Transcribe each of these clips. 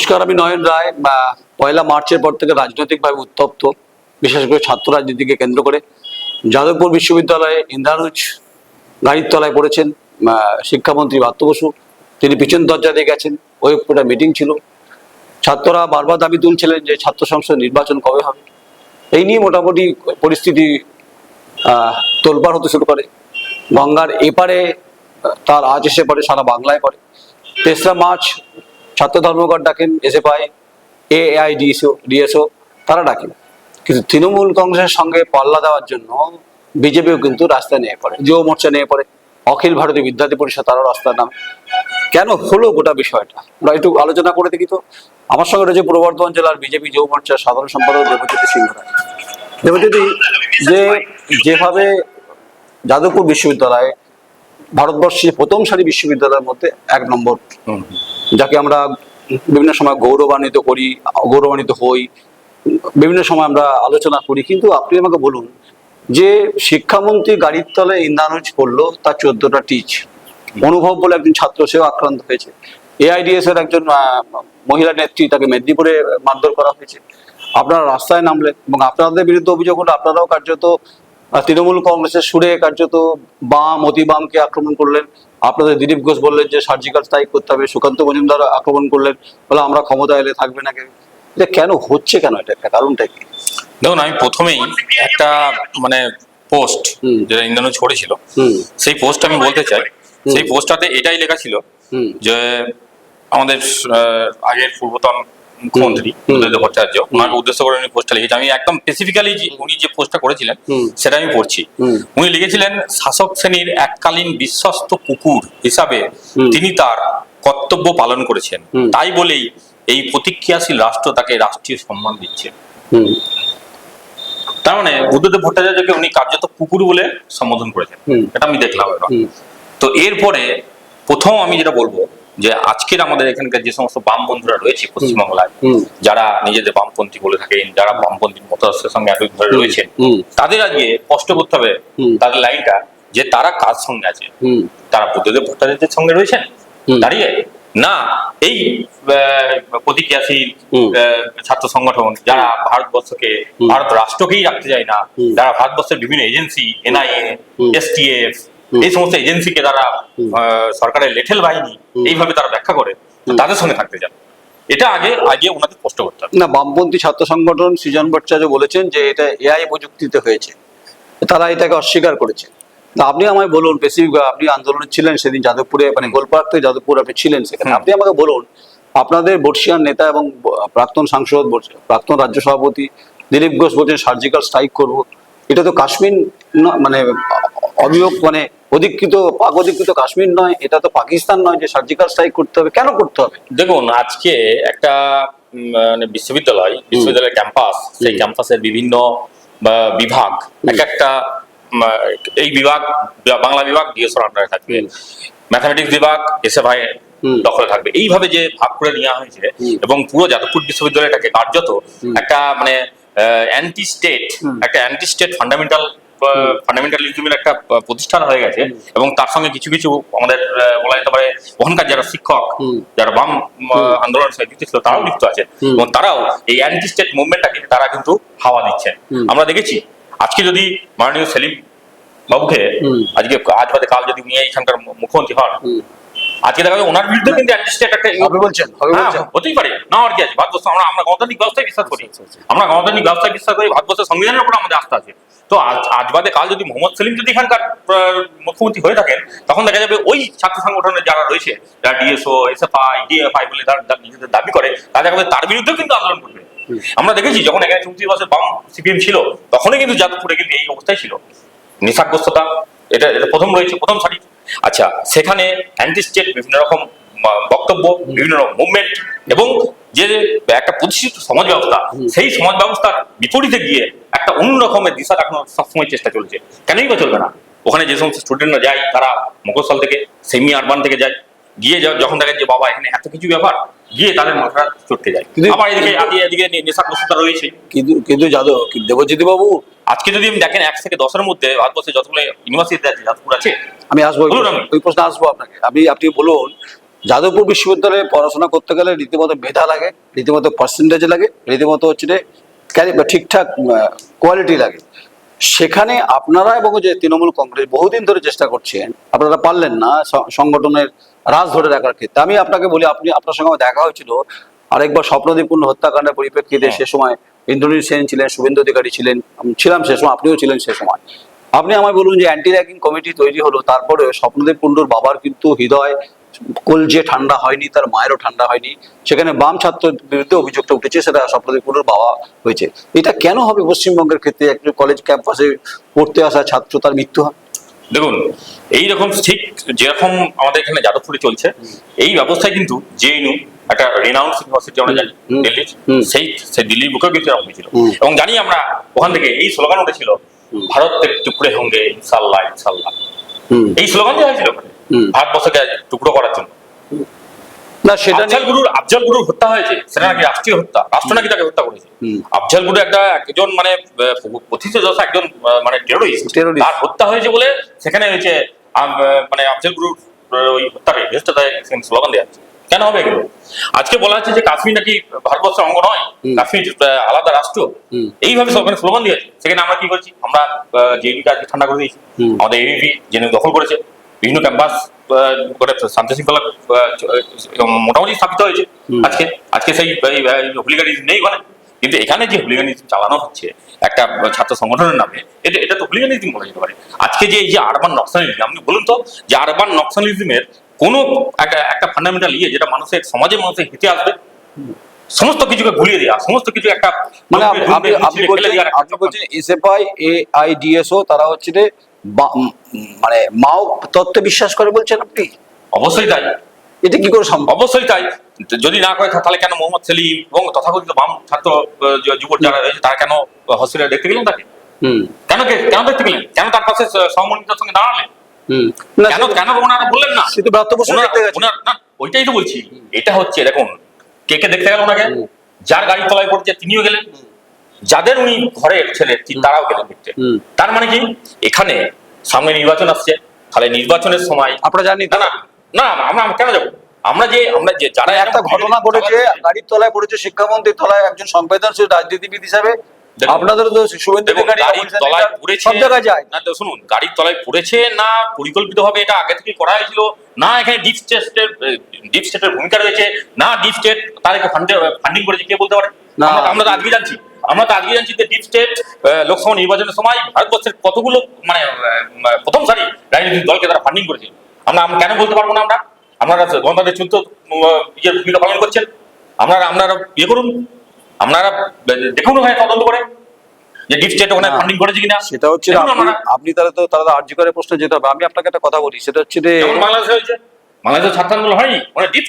নমস্কার, আমি নয়ন রায় বা পয়লা মার্চের পর থেকে রাজনৈতিকভাবে উত্তপ্ত, বিশেষ করে ছাত্র রাজনীতিকে কেন্দ্র করে। যাদবপুর বিশ্ববিদ্যালয়ে ইন্দ্রানুজ গাড়ির তলায় পড়েছেন শিক্ষামন্ত্রী বাত্য বসু। তিনি পিছন দরজা দিয়ে গেছেন, ওই একটা মিটিং ছিল। ছাত্ররা বারবার দাবি তুলছিলেন যে ছাত্র সংসদ নির্বাচন কবে হবে। এই নিয়ে মোটামুটি পরিস্থিতি তোলপাড় হতে শুরু করে। গঙ্গার এপারে তার আজ এসে পড়ে, সারা বাংলায় পড়ে। তেসরা মার্চ ছাত্র ধর্মঘট ডাকেন, এসএফআই, এআই, ডিএসও ডিএসও, তারা ডাকেন। কিন্তু তৃণমূল কংগ্রেসের সঙ্গে পাল্লা দেওয়ার জন্য বিজেপিও কিন্তু রাস্তায় নিয়ে পড়ে, যুব মোর্চা নিয়ে পড়ে। অখিল ভারতীয় বিদ্যার্থী পরিষদ, তারও রাস্তার নাম। কেন হলো গোটা বিষয়টা? আমরা একটু আলোচনা করে দেখি তো। আমার সঙ্গে রয়েছে পূর্ব বর্ধমান জেলার বিজেপি যুব মোর্চার সাধারণ সম্পাদক দেবজ্যোতি সিংহ দেবজ্যোতি, যে যেভাবে যাদবপুর বিশ্ববিদ্যালয়ে ভারতবর্ষের প্রথম সারি বিশ্ববিদ্যালয়ের মধ্যে এক নম্বর। যাকে আমরা বিভিন্ন সময় গৌরবান্বিত করি, গৌরবান্বিত হই, বিভিন্ন সময় আমরা আলোচনা করি। কিন্তু আপনি আমাকে বলুন যে শিক্ষামন্ত্রী গাড়ির তলে ইন্দানুজ পড়ল, তার চোদ্দটা টিচ অনুভব বলে একজন ছাত্র সেও আক্রান্ত হয়েছে। এআইডিএস এর একজন মহিলা নেত্রী তাকে মেদিনীপুরে মারধর করা হয়েছে। আপনারা রাস্তায় নামলেন এবং আপনাদের বিরুদ্ধে অভিযোগ হলো, আপনারাও কার্যত তৃণমূল কংগ্রেসের সুরে কার্যত বাম অতি বামকে আক্রমণ করলেন। আপনাদের দিলীপ ঘোষ বললেন যে সার্জিক্যাল স্ট্রাইক করতে হবে সুকান্ত মজুমদার আক্রমণ করলেন। বলে আমরা ক্ষমতা এলে থাকবে না এটা কেন হচ্ছে কেন? এটা একটা কারণটা কি? দেখুন আমি প্রথমেই একটা মানে পোস্ট। যেটা ইন্দ্রানু ছড়েছিল সেই পোস্ট আমি বলতে চাই। সেই পোস্টটাতে এটাই লেখা ছিল যে আমাদের আগের পূর্বতন মুখ্যমন্ত্রী। ভট্টাচার্য ওনাকে উদ্দেশ্য করে উনি পোস্টটা লিখেছেন। আমি একদম স্পেসিফিক্যালি উনি যে পোস্টটা করেছিলেন সেটা আমি পড়ছি। উনি লিখেছিলেন শাসক শ্রেণির এককালীন বিশ্বস্ত কুকুর হিসাবে তিনি তার কর্তব্য পালন করেছেন। তাই বলেই এই প্রতিক্রিয়াশীল রাষ্ট্র তাকে রাষ্ট্রীয় সম্মান দিচ্ছে। তার মানে বুদ্ধদেব ভট্টাচার্যকে উনি কার্যত কুকুর বলে সম্বোধন করেছেন। এটা আমি দেখলাম তো এরপরে প্রথম আমি যেটা বলব যে আজকের আমাদের এখানকার যে সমস্ত বাম বন্ধুরা রয়েছে পশ্চিমবাংলায় যারা নিজেদের বামপন্থী বলে থাকেন যারা বামপন্থী মতাদর্শের সঙ্গে একই ধরে রয়েছেন তাদের আজকে স্পষ্ট করতে হবে। তাদের লাইনটা যে তারা কার সঙ্গে আছে। তারা বুদ্ধদেব ভট্টাচার্যের সঙ্গে রয়েছেন? দাঁড়িয়ে? না এই প্রতিক্রিয়াশীল ছাত্র সংগঠন যারা ভারতবর্ষকে ভারত রাষ্ট্রকেই রাখতে চায় না যারা ভারতবর্ষের বিভিন্ন এজেন্সি এনআইএ। এসটিএফ। এই সমস্ত এজেন্সিকে তারা সরকারের লেঠেল বাহিনী এইভাবে তারা ব্যাখ্যা করে তাদের সঙ্গে থাকতে চান এটা আগে আগে ওনাদের স্পষ্ট করতে হবে। না বামপন্থী ছাত্র সংগঠন সৃজন ভট্টাচার্য বলেছেন যে এটা এআই প্রযুক্তিতে হয়েছে। তারা এটাকে অস্বীকার করেছে। তা আপনি আমায় বলুন বেশি আপনি আন্দোলনে ছিলেন সেদিন যাদবপুরে মানে গোলপাড় থেকে যাদবপুর আপনি ছিলেন সেখানে। আপনি আমাকে বলুন আপনাদের বর্ষিয়ান নেতা এবং প্রাক্তন সাংসদ প্রাক্তন রাজ্য সভাপতি দিলীপ ঘোষ বলছেন সার্জিক্যাল স্ট্রাইক করব। এটা তো কাশ্মীর মানে অভিযোগ মানে অধিকৃত পাক অধিকৃত কাশ্মীর নয় এটা তো পাকিস্তান নয় যে সার্জিক্যাল স্ট্রাইক করতে হবে কেন করতে হবে? দেখুন আজকে একটা মানে বিশ্ববিদ্যালয় বিশ্ববিদ্যালয়ের ক্যাম্পাস সেই ক্যাম্পাসের বিভিন্ন বা, বিভাগ এক একটা এই বিভাগ বাংলা বিভাগ ডিএসওর আন্ডারে থাকবে। ম্যাথামেটিক্স বিভাগ এসএফআই। দখলে থাকবে। এইভাবে যে ভাগ করে নেওয়া হয়েছে এবং পুরো যাদবপুর বিশ্ববিদ্যালয়টাকে কার্যত একটা মানে অ্যান্টি স্টেট একটা অ্যান্টি স্টেট ফান্ডামেন্টাল ফান্ডামেন্টালিজমের একটা প্রতিষ্ঠান হয়ে গেছে। এবং তার সঙ্গে কিছু কিছু আমাদের বলা যেতে পারে ওখানকার যারা শিক্ষক যারা বাম আন্দোলনের সাথে যুক্ত ছিল তারাও যুক্ত আছে। এবং তারাও এই অ্যান্টি স্টেট মুভমেন্টটাকে তারা কিন্তু হাওয়া দিচ্ছেন। আমরা দেখেছি আজকে যদি মাননীয় সেলিম বাবুকে আজকে আজ বাদে কাল যদি উনি এখানকার মু- মুখ্যমন্ত্রী হন আজকে দেখা ওনার বিরুদ্ধে কিন্তু অ্যান্টি স্টেট একটা হবে বলছেন হ্যাঁ, বলছেন। হতেই পারে না আর কি আছে? ভারতবর্ষ আমরা আমরা গণতান্ত্রিক ব্যবস্থায় বিশ্বাস করি। আচ্ছা, আচ্ছা। আমরা গণতান্ত্রিক ব্যবস্থায় বিশ্বাস করি ভারতবর্ষের সংবিধানের উপর আমাদের আস্থা আছে। তো আজ বাদে কাল যদি মোহাম্মদ সেলিম যদি এখানকার মুখ্যমন্ত্রী হয়ে থাকেন তখন দেখা যাবে ওই ছাত্র সংগঠনের যারা রয়েছে যারা ডিএসও এসএফআই ডিএফআই বলে তারা নিজেদের দাবি করে তারা দেখা তার বিরুদ্ধেও কিন্তু আন্দোলন করবে। আমরা দেখেছি যখন এখানে চৌত্রিশ বছর বাম সিপিএম ছিল তখনই কিন্তু যাদবপুরে কিন্তু এই অবস্থায় ছিল। নিশাগ্রস্ততা এটা এটা প্রথম রয়েছে প্রথম সারি। আচ্ছা সেখানে অ্যান্টি স্টেট বিভিন্ন রকম বক্তব্য বিভিন্ন রকম মুভমেন্ট এবং যে একটা প্রতিষ্ঠিত সমাজ ব্যবস্থা সেই সমাজ ব্যবস্থার বিপরীতে গিয়ে একটা অন্য রকমের দিশা দেখানোর সবসময় চেষ্টা চলছে। কেনই বা চলবে না? ওখানে যে সমস্ত স্টুডেন্টরা যায় তারা মফস্বল থেকে সেমি আরবান থেকে যায় গিয়ে যখন দেখেন যে বাবা এখানে এত কিছু ব্যাপার গিয়ে তাদের মাথা চটকে যায়। কিন্তু- আবার এদিকে এদিকে এদিকে নেশাগ্রস্ততা রয়েছে। কিন্তু কিন্তু যাদব দেবজ্যোতি বাবু? আজকে যদি আমি দেখেন এক থেকে দশের মধ্যে ভারতবর্ষে যতগুলো ইউনিভার্সিটি আছে যাদবপুর আছে আমি আসব ওই প্রশ্ন- আমি। ওই প্রশ্ন আসব আপনাকে। আপনি আপনি বলুন যাদবপুর বিশ্ববিদ্যালয়ে পড়াশোনা করতে গেলে রীতিমতো মেধা লাগে রীতিমতো পার্সেন্টেজ লাগে রীতিমতো হচ্ছে ঠিকঠাক কোয়ালিটি লাগে। সেখানে আপনারা এবং যে তৃণমূল কংগ্রেস বহুদিন ধরে চেষ্টা করছেন আপনারা পারলেন না সংগঠনের রাজ ধরে রাখার ক্ষেত্রে। আমি আপনাকে বলি আপনি আপনার সঙ্গে আমার দেখা হয়েছিল আরেকবার স্বপ্নদীপূর্ণ হত্যাকাণ্ডের পরিপ্রেক্ষিতে হ্যাঁ। সে সময় ইন্দ্রনীল সেন ছিলেন শুভেন্দু অধিকারী ছিলেন ছিলাম সে সময় আপনিও ছিলেন সে সময়। আপনি আমায় বলুন যে অ্যান্টি র্যাগিং কমিটি তৈরি হলো তারপরে স্বপ্নদেব কুণ্ডুর বাবার কিন্তু হৃদয় কলজে ঠান্ডা হয়নি তার মায়েরও ঠান্ডা হয়নি সেখানে বাম ছাত্রের বিরুদ্ধে অভিযোগটা উঠেছে সেটা স্বপ্নদেব কুণ্ডুর বাবা হয়েছে। এটা কেন হবে পশ্চিমবঙ্গের ক্ষেত্রে? একজন কলেজ ক্যাম্পাসে পড়তে আসা ছাত্র তার মৃত্যু হয়? দেখুন এইরকম ঠিক যেরকম আমাদের এখানে যাদবপুরে চলছে এই ব্যবস্থায় কিন্তু জেএনইউ একটা রিনাউন্স ইউনিভার্সিটি আমরা জানি। দিল্লির সেই সেই দিল্লির বুকেও কিন্তু এরকম হয়েছিল। এবং জানি আমরা ওখান থেকে এই স্লোগান উঠেছিল ভারতের টুকরে হোঙ্গে ইনশাল্লাহ ইনশাল্লাহ এই স্লোগান দেওয়া হয়েছিল ওখানে। ভারতবর্ষকে টুকরো করার জন্য। না সেটা আফজাল গুরুর আফজাল গুরুর হত্যা হয়েছে সেটা নাকি রাষ্ট্রীয় হত্যা। রাষ্ট্র নাকি তাকে হত্যা করেছে। আফজাল গুরু একটা একজন মানে কথিত দশা একজন মানে টেরোরিস্ট তার হত্যা হয়েছে বলে সেখানে হয়েছে মানে আফজাল গুরুর ওই হত্যাকে বৃহস্পতিবার স্লোগান দেওয়া হচ্ছে। কেন হবে এগুলো? আজকে বলা হচ্ছে যে কাশ্মীর নাকি ভারতবর্ষের অঙ্গ নয় কাশ্মীর আলাদা রাষ্ট্র। এইভাবে ওখানে স্লোগান দিয়েছে। সেখানে আমরা কি করছি? আমরা জেএনইউ আজকে ঠান্ডা করে দিয়েছি। আমাদের এবিপি জেএনইউ দখল করেছে। বিভিন্ন ক্যাম্পাস করে শান্তি শৃঙ্খলা মোটামুটি স্থাপিত হয়েছে আজকে। আজকে সেই হুলিগানিজম নেই ওখানে। কিন্তু এখানে যে হুলিগানিজম চালানো হচ্ছে একটা ছাত্র সংগঠনের নামে এটা এটা তো হুলিগানিজম বলা যেতে পারে। আজকে যে এই যে আরবান নকশালিজম আপনি বলুন তো যে আরবান নকশালিজমের কোন একটা একটা ফান্ডামেন্টাল ইয়ে যেটা মানুষের সমাজে মানুষের হিতে আসবে সমস্ত কিছুকে ভুলিয়ে দেওয়া সমস্ত কিছু একটা মানে আপনি বলছেন এসএফআই এআইডিএসও তারা হচ্ছে মানে মাও তত্ত্বে বিশ্বাস করে বলছেন আপনি? অবশ্যই তাই। এটা কি করে সম্ভব? অবশ্যই তাই। যদি না করে তাহলে কেন মোহাম্মদ সেলিম এবং তথাকথিত বাম ছাত্র যুবক যারা রয়েছে তারা কেন হসপিটালে দেখতে গেলেন তাকে? কেন কে- কেন দেখতে গেলেন? কেন তার পাশে সমন্বিতার সঙ্গে দাঁড়ালেন? কেন কেন ওনারা বললেন না? না ওইটাই তো বলছি। এটা হচ্ছে দেখুন কে কে দেখতে গেল ওনাকে? যার গাড়ির তলায় পড়ছে তিনিও গেলেন। যাদের উনি ঘরের ছেলে তারাও গেলেন হুম। তার মানে কি? এখানে সামনে নির্বাচন আসছে। তাহলে নির্বাচনের সময় আপনারা জানি না না না আমরা কেন যাব? আমরা যে আমরা যে যারা একটা ঘটনা ঘটেছে গাড়ির তলায় পড়েছে শিক্ষামন্ত্রীর তলায় একজন সংবেদনশীল রাজনীতিবিদ হিসাবে। দেখুন, আপনাদেরও তো শুভেন্দু দেখুন, অধিকারী গাড়ির অপোজিশন তলায় লিডার পড়েছে সব জায়গায় যায়। না তো শুনুন গাড়ির তলায় পড়েছে না পরিকল্পিত ভাবে এটা আগে থেকে করা হয়েছিল? না এখানে ডিপ স্টেটের ডিপ স্টেটের ভূমিকা রয়েছে? না ডিপ স্টেট তাদেরকে ফান্ডিং করেছে কে বলতে পারে? না। আমরা তো- আমরা তো আজকে জানছি। আমরা তো আজকে জানছি যে ডিপ স্টেট লোকসভা নির্বাচনের সময় ভারতবর্ষের কতগুলো মানে প্রথম সারি রাজনৈতিক দলকে তারা ফান্ডিং করেছে। আমরা কেন বলতে পারব না আমরা? আপনারা গণতান্ত্রিক চূড়ান্ত ইয়ের ভূমিকা পালন করছেন। আপনারা আপনারা ইয়ে করুন। আপনারা দেখুন ওখানে তদন্ত করে যে ডিপ স্টেট ওখানে ফান্ডিং করেছে কিনা। সেটা হচ্ছে আপনি তাহলে তো তাহলে আর্জি করে প্রশ্ন যেতে হবে আমি আপনাকে একটা কথা বলি সেটা হচ্ছে যে বাংলাদেশে হয়েছে। বাংলাদেশের ছাত্র আন্দোলন হয়নি মানে ডিপ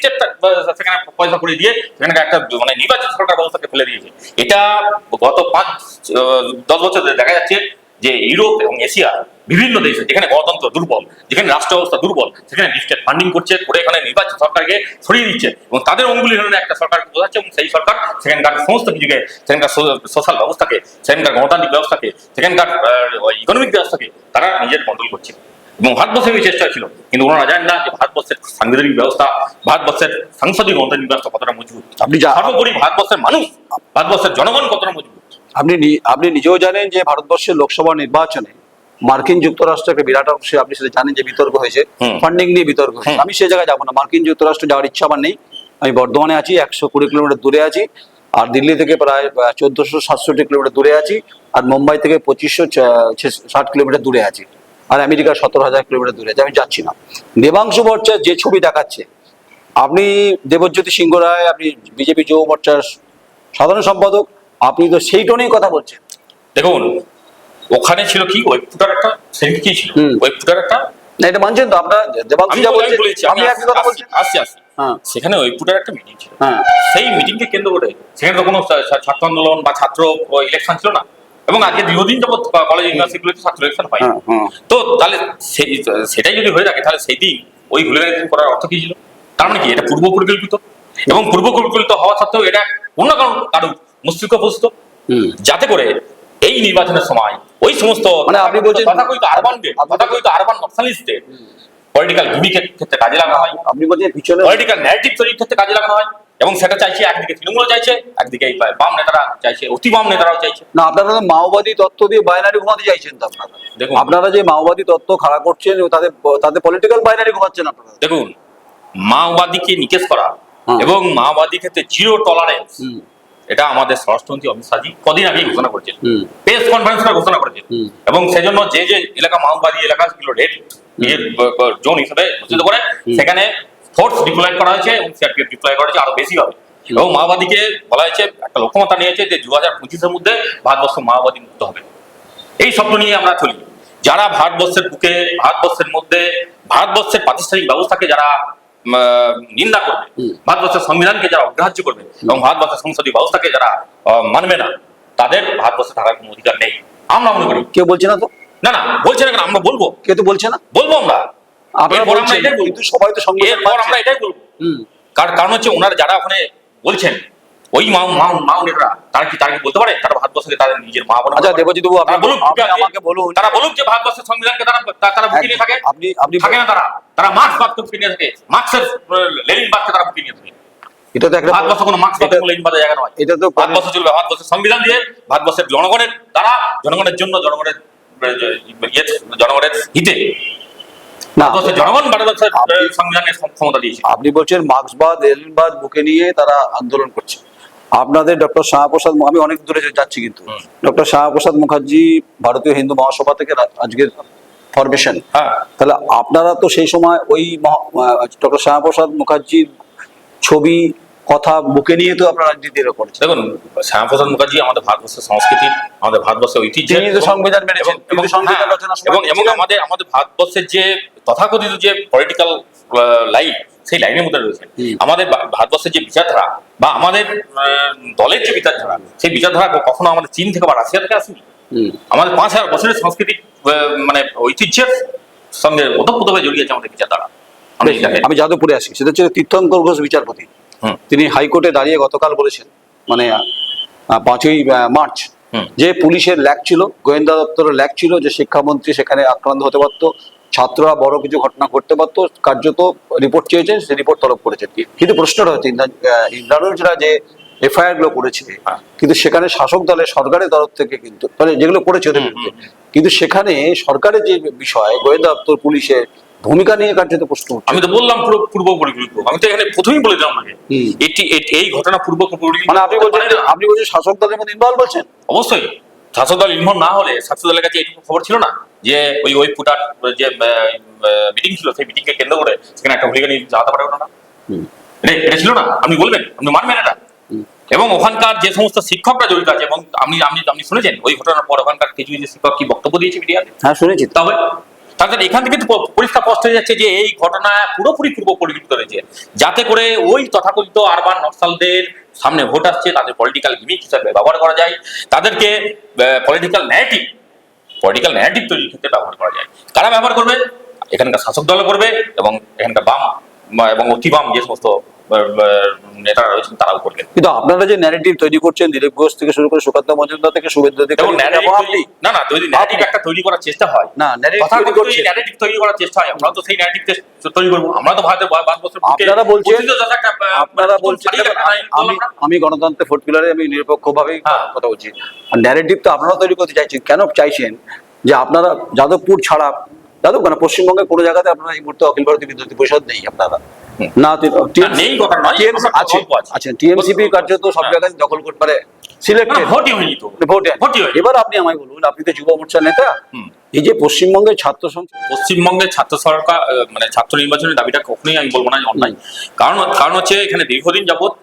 সেখানে পয়সা করে দিয়ে সেখানে একটা মানে নির্বাচিত সরকার ব্যবস্থাকে ফেলে দিয়েছে। এটা গত পাঁচ দশ বছর দেখা যাচ্ছে যে ইউরোপ এবং এশিয়া, বিভিন্ন দেশে, যেখানে গণতন্ত্র দুর্বল, যেখানে রাষ্ট্র ব্যবস্থা দুর্বল, সেখানে ডিপ স্টেট ফান্ডিং করছে, করে এখানে নির্বাচিত সরকারকে সরিয়ে দিচ্ছে এবং তাদের অঙ্গুলি হলেন একটা সরকারকে বোঝাচ্ছে এবং সেই সরকার সেখানকার সমস্ত কিছুকে, সেখানকার সোশ্যাল ব্যবস্থাকে, সেখানকার গণতান্ত্রিক ব্যবস্থাকে, সেখানকার ইকোনমিক ব্যবস্থাকে তারা নিজের কন্ট্রোল করছে। এবং ভারতবর্ষের চেষ্টা ছিল। কিন্তু ওনারা জানেন না যে ভারতবর্ষের সাংবিধানিক ব্যবস্থা ভারতবর্ষের সাংসদিক গণতান্ত্রিক ব্যবস্থা কতটা মজবুত। আপনি সর্বোপরি ভারতবর্ষের মানুষ ভারতবর্ষের জনগণ কতটা মজবুত। আপনি আপনি নিজেও জানেন যে ভারতবর্ষের লোকসভা নির্বাচনে মার্কিন যুক্তরাষ্ট্র একটা বিরাট অংশে আপনি সেটা জানেন যে বিতর্ক হয়েছে ফান্ডিং নিয়ে বিতর্ক হয়েছে। আমি সেই জায়গায় যাব না। মার্কিন যুক্তরাষ্ট্র যাওয়ার ইচ্ছা আমার নেই। আমি বর্ধমানে আছি একশো কুড়ি কিলোমিটার দূরে আছি আর দিল্লি থেকে প্রায় চোদ্দশো সাতষট্টি কিলোমিটার দূরে আছি আর মুম্বাই থেকে পঁচিশশো ষাট কিলোমিটার দূরে আছি। আর আমেরিকা সতেরো হাজার কিলোমিটার দূরে আছে আমি যাচ্ছি না। দেবাংশু ভট্টাচার যে ছবি দেখাচ্ছে আপনি দেবজ্যোতি সিংহ রায় আপনি বিজেপি যুব মোর্চার সাধারণ সম্পাদক আপনি তো সেই টোনেই কথা বলছেন। দেখুন ওখানে ছিল কি? ওয়েব ফুটার একটা সেদিন কি ছিল। ওয়েব ফুটার একটা? না এটা মানছেন তো আপনার দেবাংশু যা বলছেন আমি একই কথা বলছি আসছি আসছি। হ্যাঁ। সেখানে ওয়েব ফুটার একটা মিটিং ছিল। হ্যাঁ। সেই মিটিংকে কেন্দ্র করে সেখানে তো কোনো ছাত্র আন্দোলন বা ছাত্র ইলেকশন ছিল না। এবং আজকে দীর্ঘদিন যাবৎ কলেজ ইউনিভার্সিটিগুলোতে ছাত্র ইলেকশন হয়। হ্যাঁ হ্যাঁ। তো তাহলে সেই সেটাই যদি হয়ে থাকে তাহলে সেই দিন ওই হুলিগানিজম করার অর্থ কি ছিল? তার মানে কি? এটা পূর্ব পরিকল্পিত। এবং পূর্ব পরিকল্পিত হওয়া সত্ত্বেও এটা অন্য কারণ কারও মস্তিষ্ক প্রস্তুত যাতে করে এই নির্বাচনের সময় ওই সমস্ত মানে আপনি বলছেন- তথাকথিত আরবান তথাকথিত আরবান নকশালিস্টদের পলিটিক্যাল গিমিকের ক্ষেত্রে কাজে লাগানো হয়। আপনি বলছেন পিছনে পলিটিক্যাল ন্যারেটিভ তৈরির ক্ষেত্রে কাজে লাগানো হয়। এবং সেটা চাইছে একদিকে তৃণমূল চাইছে একদিকে এই বাম নেতারা চাইছে অতি বাম নেতারাও চাইছে। না আপনারা তো মাওবাদী তত্ত্ব দিয়ে বাইনারি ঘুমাতে চাইছেন তো আপনারা? দেখুন। আপনারা যে মাওবাদী তত্ত্ব খাড়া করছেন তাদের তাদের পলিটিক্যাল বাইনারি ঘুমাচ্ছেন আপনারা? দেখুন মাওবাদীকে নিকেশ করা হ্যাঁ। এবং মাওবাদী ক্ষেত্রে জিরো টলারেন্স এটা আমাদের স্বরাষ্ট্রমন্ত্রী অমিত শাহজি কদিন আগেই ঘোষণা করেছেন। প্রেস কনফারেন্স করে ঘোষণা করেছেন। এবং সেজন্য যে যে এলাকা মাওবাদী এলাকাগুলো রেড জোন হিসেবে ঘোষিত করে সেখানে ফোর্স ডিপ্লয় করা হয়েছে এবং সিআরপিএফ ডিপ্লয় করা হয়েছে আরও বেশি হবে এবং মাওবাদীকে বলা হয়েছে একটা লক্ষ্যমাত্রা নিয়েছে যে দু হাজার পঁচিশের মধ্যে ভারতবর্ষ মাওবাদী মুক্ত হবে। এই স্বপ্ন নিয়ে আমরা চলি। যারা ভারতবর্ষের বুকে ভারতবর্ষের মধ্যে ভারতবর্ষের প্রাতিষ্ঠানিক ব্যবস্থাকে যারা নিন্দা করবে। ভারতবর্ষের সংবিধানকে যারা অগ্রাহ্য করবে এবং ভারতবর্ষের সংসদীয় ব্যবস্থাকে যারা মানবে না তাদের ভারতবর্ষে থাকার কোনো অধিকার নেই। আমরা মনে করি। কেউ বলছে না তো? না না বলছে না কেন? আমরা বলব। কেউ তো বলছে না? বলব আমরা। আপনারা বলছেন কিন্তু সবাই তো সংবিধান আমরা এটাই বলব। কারণ হচ্ছে ওনারা যারা ওখানে বলছেন ওই মা মা তারা কি তারা কি বলতে পারে? তারা ভারতবর্ষকে তাদের নিজের মা বোন আচ্ছা দেবজিৎ বাবু আপনি তারা আপনি আমাকে বলুন। তারা বলুক যে ভারতবর্ষের সংবিধানকে তারা তারা নিয়ে থাকে। আপনি আপনি থাকে না তারা। তারা মার্ক্স নিয়ে থাকে। মার্ক্সের লেনিন বাদকে তারা নিয়ে থাকে। এটা তো একটা ভারতবর্ষ কোনো মার্ক্স বাদ লেনিন জায়গা নয়। এটা তো ভারতবর্ষ চলবে ভারতবর্ষের সংবিধান দিয়ে ভারতবর্ষের জনগণের দ্বারা জনগণের জন্য জনগণের জনগণের হিতে ভারতবর্ষের জনগণ ভারতবর্ষের আপনি- সংবিধানের ক্ষমতা দিয়েছে। আপনি বলছেন মার্ক্সবাদ এলিনবাদ বুকে নিয়ে তারা আন্দোলন করছে। আপনাদের ডক্টর শ্যামাপ্রসাদ আমি অনেক দূরে যাচ্ছি কিন্তু। ডক্টর শ্যামাপ্রসাদ মুখার্জি ভারতীয় হিন্দু মহাসভা থেকে আজকের ফরমেশন হ্যাঁ। তাহলে আপনারা তো সেই সময় ওই ডক্টর শ্যামাপ্রসাদ মুখার্জির ছবি কথা বুকে নিয়ে তো আপনারা রাজনীতি করেছেন। দেখুন শ্যামাপ্রসাদ মুখার্জি আমাদের ভারতবর্ষের সংস্কৃতি আমাদের ভারতবর্ষের ঐতিহ্য সংবিধান মেনেছেন, সংবিধান রচনার এবং এবং আমাদের আমাদের ভারতবর্ষের যে তথাকথিত যে পলিটিক্যাল লাইন সেই লাইনের মধ্যে রয়েছে। আমাদের ভারতবর্ষের যে বিচারধারা বা আমাদের দলের যে বিচারধারা সেই বিচারধারা কখনো আমাদের চীন থেকে বা রাশিয়া থেকে আসেনি। আমাদের পাঁচ হাজার বছরের সাংস্কৃতিক মানে ঐতিহ্যের সঙ্গে ওতপ্রোতভাবে জড়িয়ে আছে আমাদের বিচারধারা। আমি যাদবপুরে আসি সেটা হচ্ছে তীর্থঙ্কর ঘোষ বিচারপতি। তিনি হাইকোর্টে দাঁড়িয়ে গতকাল বলেছেন মানে পাঁচই মার্চ যে পুলিশের ল্যাক ছিল গোয়েন্দা দপ্তরের ল্যাক ছিল যে শিক্ষামন্ত্রী সেখানে আক্রান্ত হতে পারতো ছাত্ররা বড় কিছু ঘটনা ঘটতে পারতো কার্যত রিপোর্ট চেয়েছেন সে রিপোর্ট তলব করেছেন। কিন্তু প্রশ্নটা হচ্ছে ইন্দ্রা- ইন্দ্রানুজরা যে এফআইআরগুলো করেছে হ্যাঁ। কিন্তু সেখানে শাসক দলের সরকারের তরফ থেকে কিন্তু মানে যেগুলো করেছে ওদের বিরুদ্ধে কিন্তু সেখানে সরকারের যে বিষয় গোয়েন্দা দপ্তর পুলিশের ভূমিকা নিয়ে কার্যত প্রশ্ন আমি তো বললাম পুরো পূর্ব পরিকল্পিত আমি তো এখানে প্রথমেই বলে দিলাম আপনাকে এটি এই ঘটনা পূর্ব পরিকল্পিত মানে আপনি বলছেন হতে পারে না। আপনি বলছেন শাসক দলের মধ্যে ইনভলভ বলছেন অবশ্যই। শাসক দল ইনভলভ না হলে শাসক দলের কাছে এইটুকু খবর ছিল না যে ওই ওই ফুটার যে মিটিং ছিল সেই মিটিংকে কেন্দ্র করে সেখানে একটা হুলিগানি চালাতে পারে না এটা এটা ছিল না। আপনি বলবেন আপনি মানবেন এটা। এবং ওখানকার যে সমস্ত শিক্ষকরা জড়িত আছে এবং আপনি আপনি আপনি শুনেছেন ওই ঘটনার পর ওখানকার কিছু কিছু শিক্ষক কি বক্তব্য দিয়েছে মিডিয়াতে হ্যাঁ শুনেছি। তবে তাহলে এখান থেকে পরিষ্কার স্পষ্ট হয়ে যাচ্ছে যে এই ঘটনা পুরোপুরি পূর্ব পরিকৃত রয়েছে। যাতে করে ওই তথাকথিত আরবান নকশালদের সামনে ভোট আসছে, তাদের পলিটিক্যাল গিমিক হিসাবে ব্যবহার করা যায়, তাদেরকে পলিটিক্যাল ন্যারেটিভ পলিটিক্যাল ন্যারেটিভ তৈরির ক্ষেত্রে ব্যবহার করা যায়। কারা ব্যবহার করবে? এখানকার শাসক দল করবে এবং এখানকার বাম, এবং অতিবাম যে সমস্ত নেতারা রয়েছেন তারাও করবেন। কিন্তু আপনারা যে ন্যারেটিভ তৈরি করছেন দিলীপ ঘোষ থেকে শুরু করে সুকান্ত মজুমদার থেকে শুভেন্দু আপনি না না যদি ন্যারেটিভ একটা তৈরি করার চেষ্টা হয় না ন্যারেটিভ তৈরি করার চেষ্টা হয় আমরা তো সেই ন্যারেটিভ তৈরি করব। আমরা তো ভারতের ভারতবর্ষের বুকে আপনারা বলছেন আপনারা বলছেন আমি গণতন্ত্রের ফোর্ট পিলারে আমি নিরপেক্ষভাবেই হ্যাঁ। কথা বলছি। আর ন্যারেটিভ তো আপনারা তৈরি করতে চাইছেন। কেন চাইছেন? যে আপনারা যাদবপুর ছাড়া যাদব কেন পশ্চিমবঙ্গের কোনো জায়গাতে আপনারা এই মুহূর্তে অখিল ভারতীয় বিদ্যুৎ পরিষদ নেই আপনারা। না নেই কথা নয়, আছে আচ্ছা টিএমসিপি কার্যত সব। জায়গায় দখল করতে পারে সিলেক্টেড। ভোটই হয়নি তো। ভোটে। ভোটই এবার আপনি আমায় বলুন আপনি তো যুব মোর্চার নেতা এই যে পশ্চিমবঙ্গের ছাত্র পশ্চিমবঙ্গের ছাত্র সরকার মানে ছাত্র নির্বাচনের দাবিটা কখনোই আমি বলব না অন্যায়। কারণ কারণ হচ্ছে এখানে দীর্ঘদিন যাবত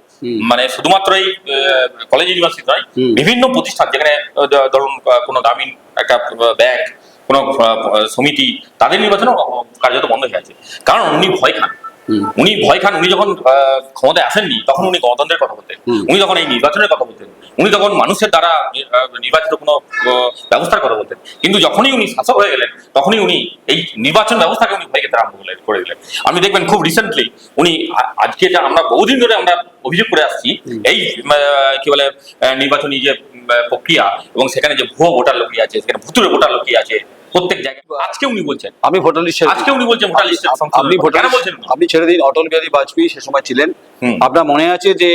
মানে শুধুমাত্র এই কলেজ ইউনিভার্সিটি নয় বিভিন্ন প্রতিষ্ঠান যেখানে ধরুন কোনো গ্রামীণ একটা ব্যাংক কোনো সমিতি তাদের নির্বাচনও কার্যত বন্ধ হয়ে আছে। কারণ উনি ভয় খান। উনি ভয় খান উনি যখন ক্ষমতায় আসেননি তখন উনি গণতন্ত্রের কথা বলতেন। উনি তখন এই নির্বাচনের কথা বলতেন। উনি তখন মানুষের দ্বারা নির্বাচিত কোনো ব্যবস্থার কথা বলতেন। কিন্তু যখনই উনি শাসক হয়ে গেলেন তখনই উনি এই নির্বাচন ব্যবস্থাকে উনি ভয় খেতে আরম্ভ করে দিলেন। আপনি দেখবেন খুব রিসেন্টলি উনি আজকে যা আমরা বহুদিন ধরে আমরা অভিযোগ করে আসছি এই কি বলে নির্বাচনী যে প্রক্রিয়া এবং সেখানে যে ভুয়ো ভোটার লুকিয়ে আছে সেখানে ভুতুরে ভোটার লুকিয়ে আছে প্রত্যেক জায়গায়। আজকে উনি বলছেন। আমি ভোটার লিস্ট আজকে উনি বলছেন ভোটার লিস্টের আপনি ভোটার বলছেন? আপনি ছেড়ে দিন অটল বিহারী বাজপেয়ী সে সময় ছিলেন। আপনার মনে আছে যে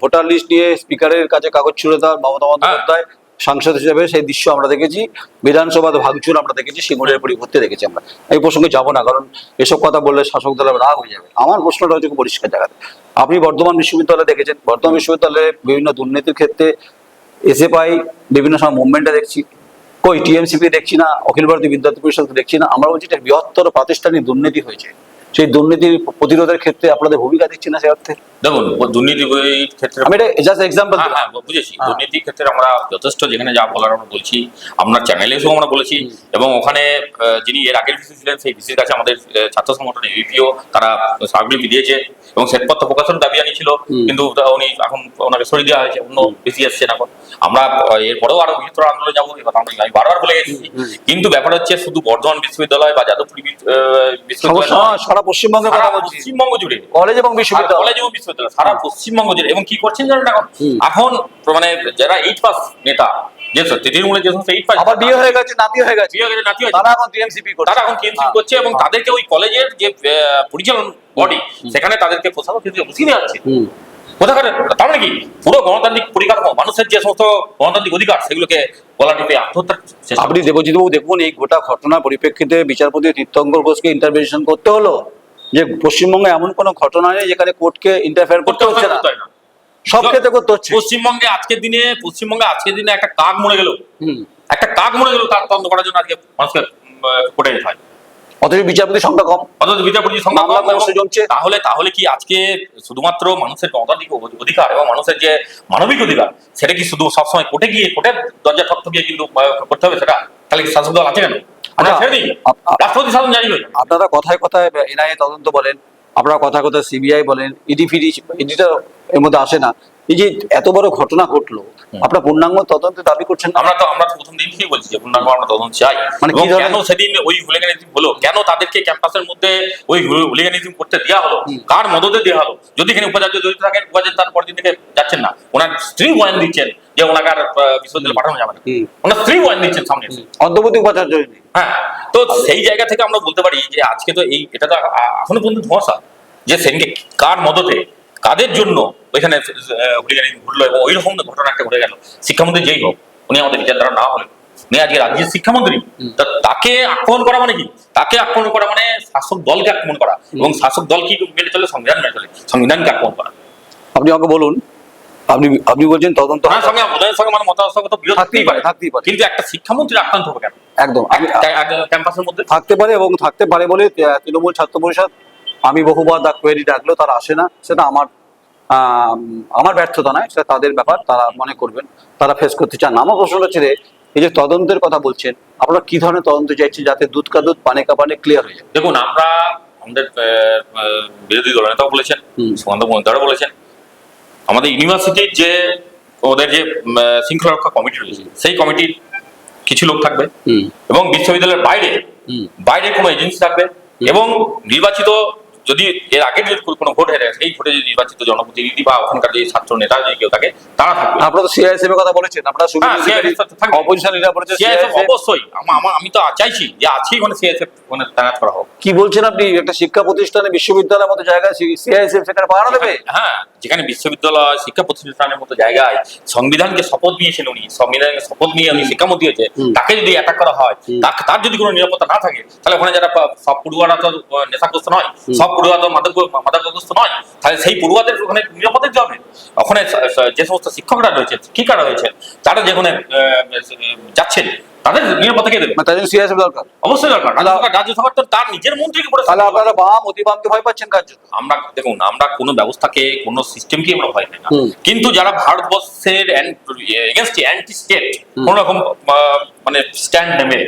ভোটার লিস্ট নিয়ে স্পিকারের কাছে কাগজ ছুড়ে দেওয়ার মমতা বন্দ্যোপাধ্যায় সাংসদ হিসেবে সেই দৃশ্য আমরা দেখেছি বিধানসভা ভাঙচুর আমরা দেখেছি সিঙ্গুরের পরিবর্তে দেখেছি আমরা। এই প্রসঙ্গে যাব না কারণ এসব কথা বললে শাসক দলের রাগ হয়ে যাবে। আমার প্রশ্নটা হচ্ছে পরিষ্কার জায়গাতে। আপনি বর্ধমান বিশ্ববিদ্যালয়ে দেখেছেন বর্ধমান বিশ্ববিদ্যালয়ে বিভিন্ন দুর্নীতির ক্ষেত্রে এসে পাই বিভিন্ন সময় মুভমেন্টে দেখছি কই টিএমসিপি দেখছি না অখিল ভারতীয় বিদ্যার্থী পরিষদ দেখছি না আমরা বলছি এটা বৃহত্তর প্রাতিষ্ঠানিক দুর্নীতি হয়েছে। সেই দুর্নীতির প্রতিরোধের ক্ষেত্রে আপনাদের ভূমিকা দেখছি না সে অর্থে? দেখুন দুর্নীতি ক্ষেত্রে আমি এটা জাস্ট এক্সাম্পল হ্যাঁ হ্যাঁ বুঝেছি। হ্যাঁ। দুর্নীতির ক্ষেত্রে আমরা যথেষ্ট যেখানে যা বলার আমরা বলছি আপনার চ্যানেলে এসেও আমরা বলেছি এবং ওখানে যিনি এর আগের ভিসি ছিলেন সেই ভিসির কাছে আমাদের ছাত্র সংগঠন ইউপিও তারা স্মারকলিপি দিয়েছে এবং শ্বেতপত্র প্রকাশের দাবি জানিয়েছিল হুম। কিন্তু উনি এখন ওনাকে সরিয়ে দেওয়া হয়েছে অন্য ভিসি এসছেন এখন। আমরা এরপরেও আরও বৃহত্তর আন্দোলনে যাব আমরা আমি বারবার বলে গেছি। কিন্তু ব্যাপার হচ্ছে শুধু বর্ধমান বিশ্ববিদ্যালয় বা যাদবপুর বিশ্ববিদ্যালয় সারা বলছি পশ্চিমবঙ্গ জুড়ে। কলেজ এবং বিশ্ববিদ্যালয়। কলেজ এবং বিশ্ববিদ্যালয় সারা পশ্চিমবঙ্গ জুড়ে। এবং কি করছেন জানেন এখন? এখন মানে যারা এইট পাস নেতা যে তৃণমূলের যে সমস্ত এইট পাস আবার বিয়ে হয়ে গেছে নাতি হয়ে গেছে। বিয়ে হয়ে গেছে, নাতি হয়েছে, তারা এখন টিএমসিপি করছে। তারা এখন হ্যাঁ। করছে এবং তাদেরকে ওই কলেজের যে পরিচালন বডি সেখানে তাদেরকে প্রশাসক হিসেবে বসিয়ে দেওয়া হচ্ছে। কোথাকার? তার মানে কি? পুরো গণতান্ত্রিক পরিকাঠামো মানুষের যে সমস্ত গণতান্ত্রিক অধিকার সেগুলোকে গলা টিপে আত্মহত্যার আপনি দেবজিৎ বাবু দেখুন এই গোটা ঘটনার পরিপ্রেক্ষিতে বিচারপতি তীর্থঙ্কর ঘোষকে ইন্টারভেনশন করতে হলো যে পশ্চিমবঙ্গে এমন কোনো ঘটনা নেই যেখানে কোর্টকে ইন্টারফেয়ার করতে হচ্ছে না। সব ক্ষেত্রে করতে হচ্ছে। পশ্চিমবঙ্গে আজকের দিনে পশ্চিমবঙ্গে আজকের দিনে একটা কাক মরে গেল। হুম। একটা কাক মরে গেল তার তদন্ত করার জন্য আজকে মানুষকে কোর্টে হয়। অথচ বিচারপতির সংখ্যা কম। অথচ বিচারপতির সংখ্যা কম। জমছে। তাহলে তাহলে কি আজকে শুধুমাত্র মানুষের গণতান্ত্রিক অধিকার এবং মানুষের যে মানবিক অধিকার সেটা কি শুধু সবসময় কোর্টে গিয়ে কোর্টের দরজা ঠক গিয়ে কিন্তু করতে হবে সেটা? তাহলে কি শাসক দল আছে কেন? আচ্ছা, রাষ্ট্রপতি শাসন জারি হয়ে আপনারা কথায় কথায় এনআইএ তদন্ত বলেন আপনারা কথায় কথায় সিবিআই বলেন ইডি ফিডি ইডিটা এর মধ্যে আসে না। এই যে এত বড় ঘটনা ঘটলো। আপনারা পূর্ণাঙ্গ তদন্তের দাবি করছেন আমরা তো আমরা প্রথম দিন থেকেই বলছি যে পূর্ণাঙ্গ আমরা তদন্ত চাই। মানে কি কেন সেদিন ওই হুলিগানিজম হলো? কেন তাদেরকে ক্যাম্পাসের মধ্যে ওই হুলিগানিজম করতে দেওয়া হলো? কার মদতে দেওয়া হলো? যদি এখানে উপাচার্য জড়িত থাকেন উপাচার্য তার পরের দিন থেকে যাচ্ছেন না। ওনার স্ত্রী বয়ান দিচ্ছেন যে ওনাকে আর বিশ্ববিদ্যালয়ে পাঠানো যাবে না। ওনার স্ত্রী বয়ান দিচ্ছেন সামনে। অন্তর্বর্তী উপাচার্য। হ্যাঁ। তো সেই জায়গা থেকে আমরা বলতে পারি যে আজকে তো এই এটা তো এখনও পর্যন্ত ধোঁয়াশা। যে সেনকে কার মদতে কাদের জন্য ওইখানে হুলিগানি ঘুরলো এবং ওই রকম ঘটনা একটা ঘটে গেল। শিক্ষামন্ত্রী যেই হোক উনি আমাদের বিচারধারা না হলেন উনি আজকে রাজ্যের শিক্ষামন্ত্রী। তা তাকে আক্রমণ করা মানে কি? তাকে আক্রমণ করা মানে শাসক দলকে আক্রমণ করা। এবং শাসক দল কি মেনে চলে? সংবিধান মেনে চলে। সংবিধানকে আক্রমণ করা। আপনি আমাকে বলুন আপনি আপনি বলছেন তদন্ত সঙ্গে ওদের সঙ্গে মানে মতামত বিরোধ থাকতেই পারে। থাকতেই পারে। কিন্তু একটা শিক্ষামন্ত্রীর আক্রান্ত হবে কেন? একদম। আমি ক্যাম্পাসের মধ্যে? থাকতে পারে এবং থাকতে পারে বলে তৃণমূল ছাত্র পরিষদ আমি বহুবার ডাক কোয়েরি ডাকলেও তারা আসে না। সেটা আমার আমার ব্যর্থতা নয় সেটা তাদের ব্যাপার তারা মনে করবেন তারা ফেস করতে চান। আমার প্রশ্ন হচ্ছে যে, এই যে তদন্তের কথা বলছেন আপনারা কি ধরনের তদন্ত চাইছেন যাতে দুধ কা দুধ পানে কা পানে ক্লিয়ার হয়ে যায়? দেখুন আমরা আমাদের বিরোধী দল নেতাও বলেছেন। সুকান্ত মজুমদারও বলেছেন। আমাদের ইউনিভার্সিটির যে ওদের যে শৃঙ্খলা রক্ষা কমিটি রয়েছে সেই কমিটির কিছু লোক থাকবে এবং বিশ্ববিদ্যালয়ের বাইরে বাইরে কোনো এজেন্সি থাকবে এবং নির্বাচিত যদি এর আগে যদি কোনো ভোট হেরে সেই ভোটে যদি নির্বাচিত জনপ্রতিনিধি বা ওখানকার যে ছাত্র নেতা যদি কেউ থাকে তারা থাকবে। আপনারা তো এর কথা বলেছেন আপনারা হ্যাঁ। অপোজিশন লিডার বলেছে সিআইএসএফ অবশ্যই আমা- তো চাইছি যে মানে তায়াত করা হোক। কি বলছেন আপনি? একটা শিক্ষা প্রতিষ্ঠানে বিশ্ববিদ্যালয়ের মতো সেখানে পাহারা দেবে? হ্যাঁ যেখানে বিশ্ববিদ্যালয় শিক্ষা প্রতিষ্ঠানের মতো জায়গায় সংবিধানকে শপথ নিয়েছেন উনি সংবিধানকে শপথ নিয়ে উনি শিক্ষামন্ত্রী হয়েছে। তাকে যদি অ্যাটাক করা হয় তার যদি কোনো নিরাপত্তা না থাকে তাহলে ওখানে যারা সব পড়ুয়ারা তো নেশাগ্রস্ত নয় সব পড়ুয়া তো মাদক মাদকগ্রস্ত নয়। তাহলে সেই পড়ুয়াদের ওখানে নিরাপদের জন্য ওখানে যে সমস্ত শিক্ষকরা রয়েছে শিক্ষিকারা রয়েছেন, তারা যেখানে যাচ্ছেন তাদের নিরাপত্তা কে দেবে? মানে সিআইএসএফ দরকার। অবশ্যই দরকার। রাজ্য সরকার তো তার নিজের মন্ত্রীকে করে তাহলে আপনারা বাম অতিবামকে ভয় পাচ্ছেন কার্যত? আমরা দেখুন আমরা কোনো ব্যবস্থাকে কোনো সিস্টেমকে আমরা ভয় পাই না। কিন্তু যারা ভারতবর্ষের এগেনস্ট অ্যান্টি স্টেট হুম। কোন রকম মানে স্ট্যান্ড নেবে।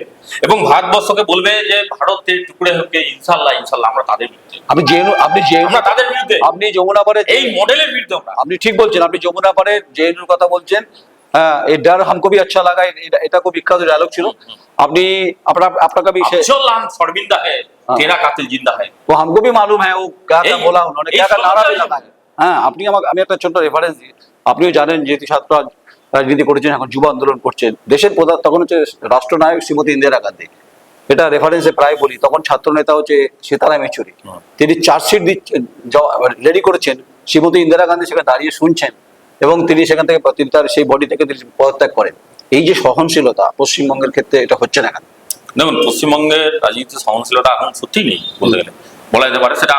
এবং ভারতবর্ষকে বলবে যে ভারতের টুকরে হোক ইনশাল্লাহ ইনশাল্লাহ আমরা তাদের বিরুদ্ধে আপনি জেএনইউ আপনি জেএনইউ আমরা তাদের বিরুদ্ধে। আপনি যমুনা পারে এই মডেলের বিরুদ্ধে আমরা। আপনি ঠিক বলছেন আপনি যমুনা পারে জেএনইউর কথা বলছেন। হ্যাঁ এই ডার হামকো ভি আচ্ছা লাগা এটা এটা খুব বিখ্যাত ডায়লগ ছিল আপনি আপনার আপনার कभी से अफजल लान शर्मिंदा है हाँ। तेरा कातिल जिंदा है वो हमको भी मालूम है वो क्या क्या এই- बोला उन्होंने এই क्या क्या नारा भी শ্লোকটাই- लगाया হ্যাঁ আপনি আমাকে আমি একটা ছোট্ট রেফারেন্স দিই আপনিও জানেন যেহেতু ছাত্র রাজনীতি করেছেন এখন যুব আন্দোলন করছেন দেশের প্রধান তখন হচ্ছে রাষ্ট্রনায়ক শ্রীমতী ইন্দিরা গান্ধী এটা রেফারেন্সে প্রায় বলি তখন ছাত্র নেতা হচ্ছে সীতারাম ইয়েচুরি হুম। তিনি চার্জশিট দিচ্ছেন রেডি করেছেন শ্রীমতী ইন্দিরা গান্ধী সেখানে দাঁড়িয়ে শুনছেন এবং তিনি সেখান থেকে তিনি তার সেই বডি থেকে তিনি পদত্যাগ করেন। এই যে সহনশীলতা, পশ্চিমবঙ্গের ক্ষেত্রে এটা হচ্ছে না দেখুন, পশ্চিমবঙ্গের রাজনীতি সহনশীলতা এখন সত্যি নেই, বলতে গেলে। বলা যেতে পারে সেটা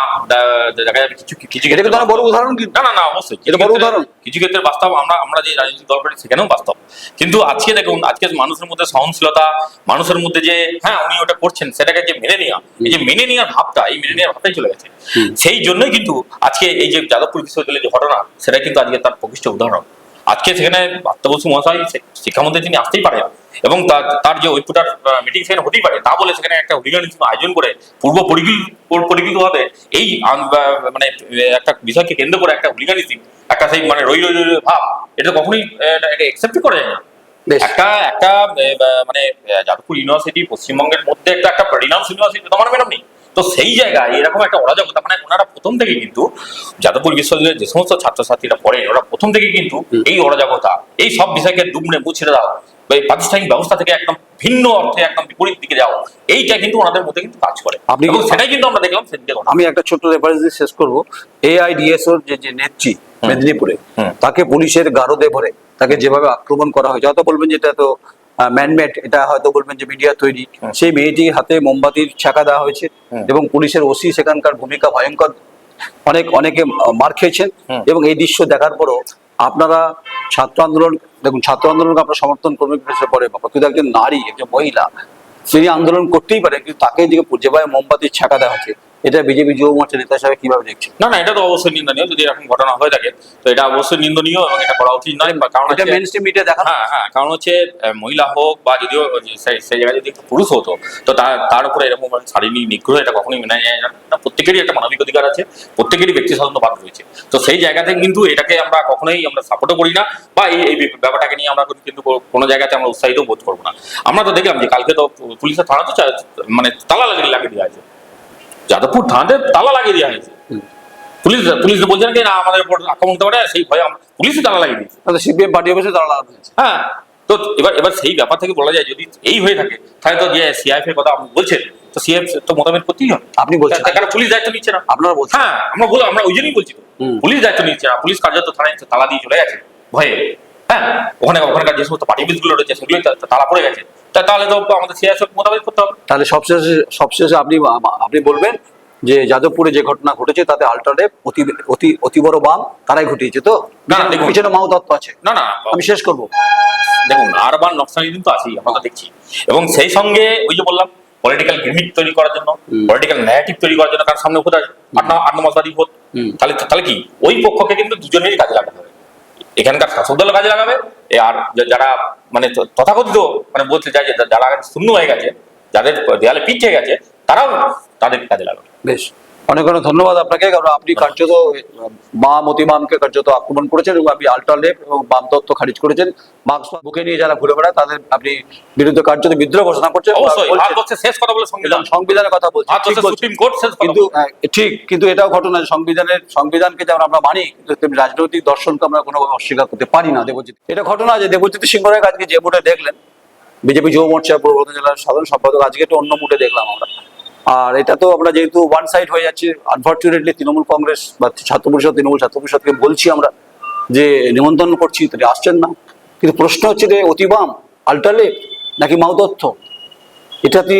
দেখা যাবে কিছু কিছু কিন্তু বড় উদাহরণ কিন্তু না না না অবশ্যই। এটা বড় উদাহরণ। কিছু ক্ষেত্রে বাস্তব আমরা আমরা যে রাজনৈতিক দল করি সেখানেও বাস্তব। কিন্তু আজকে দেখুন আজকে মানুষের মধ্যে সহনশীলতা মানুষের মধ্যে যে হ্যাঁ উনি ওটা করছেন সেটাকে যে মেনে নেওয়া এই যে মেনে নেওয়ার ভাবটা এই মেনে নেওয়ার ভাবটাই চলে গেছে। সেই জন্যই কিন্তু আজকে এই যে যাদবপুর বিশ্ববিদ্যালয়ের যে ঘটনা সেটা কিন্তু আজকে তার প্রকৃষ্ট উদাহরণ। আজকে সেখানে বার্তা বসু মহাশয় শিক্ষামন্ত্রী তিনি আসতেই পারেন এবং তার যে ঐক্যটার মিটিং সেখানে হতেই পারে। তা বলে সেখানে একটা হুলিগানিজম আয়োজন করে পূর্ব পরিকল্পিত ভাবে এই মানে একটা বিষয়কে কেন্দ্র করে একটা হুলিগানিজম একটা সেই মানে রই রই ভাব এটা কখনোই একসেপ্ট করা যায় না। একটা একটা মানে যাদবপুর ইউনিভার্সিটি পশ্চিমবঙ্গের মধ্যে একটা একটা রিনাউন্স ইউনিভার্সিটি তোমার ম্যাডাম নেই। তো সেই জায়গায় এরকম একটা অরাজকতা মানে ওনারা প্রথম থেকে কিন্তু যাদবপুর বিশ্ববিদ্যালয়ের যে সমস্ত ছাত্রছাত্রীরা পড়ে ওরা প্রথম থেকে কিন্তু এই অরাজকতা এই সব বিষয়কে ডুবনে মুছে দাও বা এই প্রাতিষ্ঠানিক ব্যবস্থা থেকে একদম ভিন্ন অর্থে একদম বিপরীত দিকে যাও এইটা কিন্তু ওনাদের মধ্যে কিন্তু কাজ করে। আপনি সেটাই কিন্তু আমরা দেখলাম আমি একটা ছোট্ট রেফারেন্স দিয়ে শেষ করব। এআইডিএসওর যে যে নেত্রী মেদিনীপুরে তাকে পুলিশের গারদে ভরে তাকে যেভাবে আক্রমণ করা হয়েছে হয়তো বলবেন যে এটা তো ম্যানমেড এটা হয়তো বলবেন যে মিডিয়া তৈরি। সেই মেয়েটির হাতে মোমবাতির ছাকা দেওয়া হয়েছে এবং পুলিশের ওসি সেখানকার ভূমিকা ভয়ঙ্কর। অনেক অনেকে মার খেয়েছেন। এবং এই দৃশ্য দেখার পরও আপনারা ছাত্র আন্দোলন দেখুন, ছাত্র আন্দোলনকে আমরা সমর্থন করবেন হিসেবে পরে কিন্তু একজন নারী, একজন মহিলা তিনি আন্দোলন করতেই পারে কিন্তু তাকে যে যেভাবে মোমবাতির ছাকা দেওয়া হয়েছে। এটা বিজেপি যুব মোর্চা নেতা হিসাবে কীভাবে দেখছেন? না না এটা তো অবশ্যই নিন্দনীয় যদি এরকম ঘটনা হয়ে থাকে। তো এটা অবশ্যই নিন্দনীয় এবং এটা করা উচিত নয় বা কারণ এটা হচ্ছে- মেন স্ট্রিম মিডিয়া দেখা হ্যাঁ হ্যাঁ কারণ হচ্ছে মহিলা হোক বা যদিও সেই সেই জায়গায় যদি একটা পুরুষ হতো তো তার উপরে এরকম শারীরিক নিগ্রহ এটা কখনোই মেনে যায় না। প্রত্যেকেরই একটা মানবিক অধিকার আছে প্রত্যেকেরই ব্যক্তি স্বাতন্ত্র্যবাদ রয়েছে। তো সেই জায়গাতে কিন্তু এটাকে আমরা কখনোই আমরা সাপোর্টও করি না বা এই এই ব্যাপারটাকে নিয়ে আমরা কিন্তু কোনো জায়গাতে আমরা উৎসাহিত বোধ করব না। আমরা তো দেখলাম যে কালকে তো পুলিশের থানা তো মানে তালা লাগিয়ে লাগিয়ে দেওয়া হয়েছে। যাদবপুর থানাতে তালা লাগিয়ে দেওয়া হয়েছে। পুলিশ পুলিশ বলছেন কি না আমাদের উপর আক্রমণ হতে পারে সেই ভয়ে পুলিশই তালা লাগিয়ে দিয়েছে। সিপিএম পার্টি অফিসে তারা লাগানো হ্যাঁ তো এবার এবার সেই ব্যাপার থেকে বলা যায় যদি এই হয়ে থাকে তাহলে তো যে সিআইএফ এর কথা আপনি বলছেন তো সিআইএফ তো মোতাবেক করতেই হবে। আপনি বলছেন। কারণ পুলিশ দায়িত্ব নিচ্ছে না? আপনারা বলছেন। হ্যাঁ আমরা বলো আমরা ওই জন্যই বলছি। পুলিশ দায়িত্ব নিচ্ছে না পুলিশ কার্যত থানায় তালা দিয়ে চলে গেছে ভয়ে। হ্যাঁ ওখানে ওখানকার যে সমস্ত পার্টি গুলো রয়েছে সেগুলোই তালা পড়ে গেছে। তাহলে তো আমাদের সিআইএফ মোতাবেক করতে হবে। তাহলে সবশেষে সবশেষে আপনি আপনি বলবেন যে যাদবপুরে যে ঘটনা ঘটেছে তাতে আল্টারনেটিভ অতি অতি অতি বড় বাম তারাই ঘটিয়েছে তো? না, দেখুন। পিছনে মাও তত্ত্ব আছে। না না আমি শেষ করব। দেখুন আরবান নকশালিজম তো আছেই আমরা দেখছি। এবং সেই সঙ্গে ওই যে বললাম পলিটিক্যাল গিমিক তৈরি করার জন্য পলিটিক্যাল ন্যারেটিভ তৈরি করার জন্য কারণ সামনে ভোট আছে আট ন- হুম। তাহলে তাহলে কি? ওই পক্ষকে কিন্তু দুজনেরই কাজে লাগাতে হবে। এখানকার শাসক দল কাজে লাগাবে। আর যারা মানে তথাকথিত মানে বলতে চাই যে, যারা শূন্য হয়ে গেছে, যাদের দেয়ালে পিছিয়ে গেছে, তারাও তাদের কাজে লাগাবে। বেশ। অনেক অনেক ধন্যবাদ আপনাকে কারণ আপনি কার্যত মা মতিমামকে কার্যত আক্রমণ করেছেন এবং আপনি আল্টারনেট এবং বাম তত্ত্ব খারিজ করেছেন। মার্ক্স বুকে নিয়ে যারা ঘুরে বেড়ায় তাদের আপনি বিরুদ্ধে কার্যত বিদ্রোহ ঘোষণা করছেন। সংবিধানের কথা বলছেন। কিন্তু হ্যাঁ, ঠিক কিন্তু এটাও ঘটনা সংবিধানের সংবিধানকে যেমন আমরা মানি কিন্তু রাজনৈতিক দর্শনকে আমরা কোনো অস্বীকার করতে পারি না দেবজিৎ। এটা ঘটনা যে দেবজিৎ সিংহ রায় আজকে যে মুডে দেখলেন বিজেপি যুব মোর্চা পূর্ব বর্ধমান জেলার সাধারণ সম্পাদক আজকে একটু অন্য মুডে দেখলাম আমরা। আর এটা তো আমরা যেহেতু ওয়ান সাইড হয়ে যাচ্ছে আনফর্চুনেটলি তৃণমূল কংগ্রেস বা ছাত্র পরিষদ, তৃণমূল ছাত্র পরিষদকে বলছি আমরা যে নিমন্ত্রণ করছি, তিনি আসছেন না। কিন্তু প্রশ্ন হচ্ছে যে অতিবাম আল্টারলেট নাকি মাওতথ্য এটাতে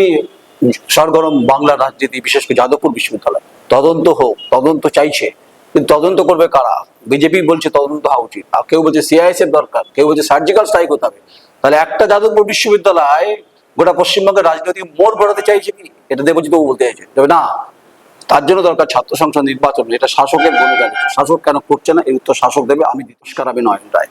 সরগরম বাংলা রাজনীতি, বিশেষ করে যাদবপুর বিশ্ববিদ্যালয়? তদন্ত হোক, তদন্ত চাইছে। কিন্তু তদন্ত করবে কারা? বিজেপি বলছে তদন্ত হওয়া উচিত। আর কেউ বলছে সিআইএসএফ দরকার, কেউ বলছে সার্জিক্যাল স্ট্রাইক হতে হবে। তাহলে একটা যাদবপুর বিশ্ববিদ্যালয় গোটা পশ্চিমবঙ্গের রাজনৈতিক মোড় ঘোরাতে চাইছে কি? এটা দেবজিৎ বাবু বলতে চাইছে। তবে না, তার জন্য দরকার ছাত্র সংসদ নির্বাচন এটা শাসকের ভূমিকা শাসক কেন করছে না, এই উত্তর শাসক দেবে, আমি পুরস্কার আমি নয় রায়